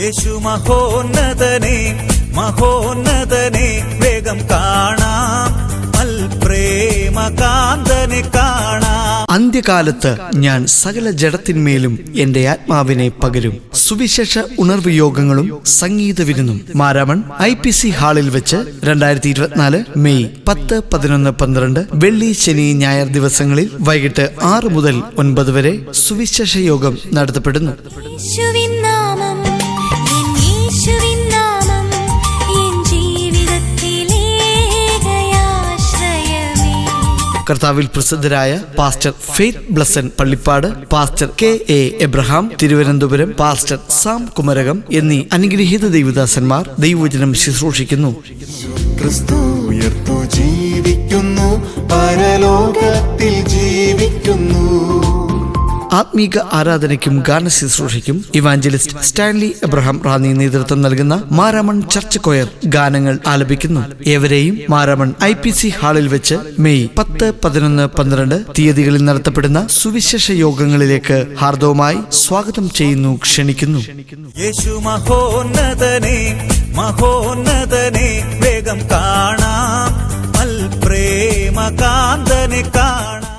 യേശു മഹോന്നതനെ മഹോന്നതനെ വേഗം കാണാം. പ്രേമകാന്തനെ കാണാം. അന്ത്യകാലത്ത് ഞാൻ സകല ജഡത്തിന്മേലും എന്റെ ആത്മാവിനെ പകരും. സുവിശേഷ ഉണർവ് യോഗങ്ങളും സംഗീത വിരുന്നും മാരാമൺ ഐ പി സി ഹാളിൽ വെച്ച് രണ്ടായിരത്തി ഇരുപത്തിനാല് മെയ് പത്ത് പതിനൊന്ന് പന്ത്രണ്ട് വെള്ളി ശനി ഞായർ ദിവസങ്ങളിൽ വൈകിട്ട് ആറ് മുതൽ ഒൻപത് വരെ സുവിശേഷ യോഗം നടത്തപ്പെടുന്നു. കർത്താവിൽ പ്രസിദ്ധരായ pastor Faith Blessan Pallippad pastor K A Abraham Thiruvananthapuram pastor Sam Kumarakom എന്നീ അനുഗ്രഹീത ദൈവദാസന്മാർ ദൈവവചനം ശുശ്രൂഷിക്കുന്നു. ക്രിസ്തു ജീവിക്കുന്നു പരലോകത്തിൽ ജീവിക്കുന്നു. ആത്മീക ആരാധനയ്ക്കും ഗാന ശുശ്രൂഷയ്ക്കും ഇവാഞ്ചലിസ്റ്റ് സ്റ്റാൻലി എബ്രഹാം റാന്നി നേതൃത്വം നൽകുന്ന മാരാമൺ ചർച്ച് കൊയർ ഗാനങ്ങൾ ആലപിക്കുന്നു. ഏവരെയും മാരാമൺ ഐ പി സി ഹാളിൽ വെച്ച് മെയ് പത്ത് പതിനൊന്ന് പന്ത്രണ്ട് തീയതികളിൽ നടത്തപ്പെടുന്ന സുവിശേഷ യോഗങ്ങളിലേക്ക് ഹാർദവുമായി സ്വാഗതം ചെയ്യുന്നു ക്ഷണിക്കുന്നു. വേഗം കാണാം. അൽപ്രേമകാന്തനെ കാണാം.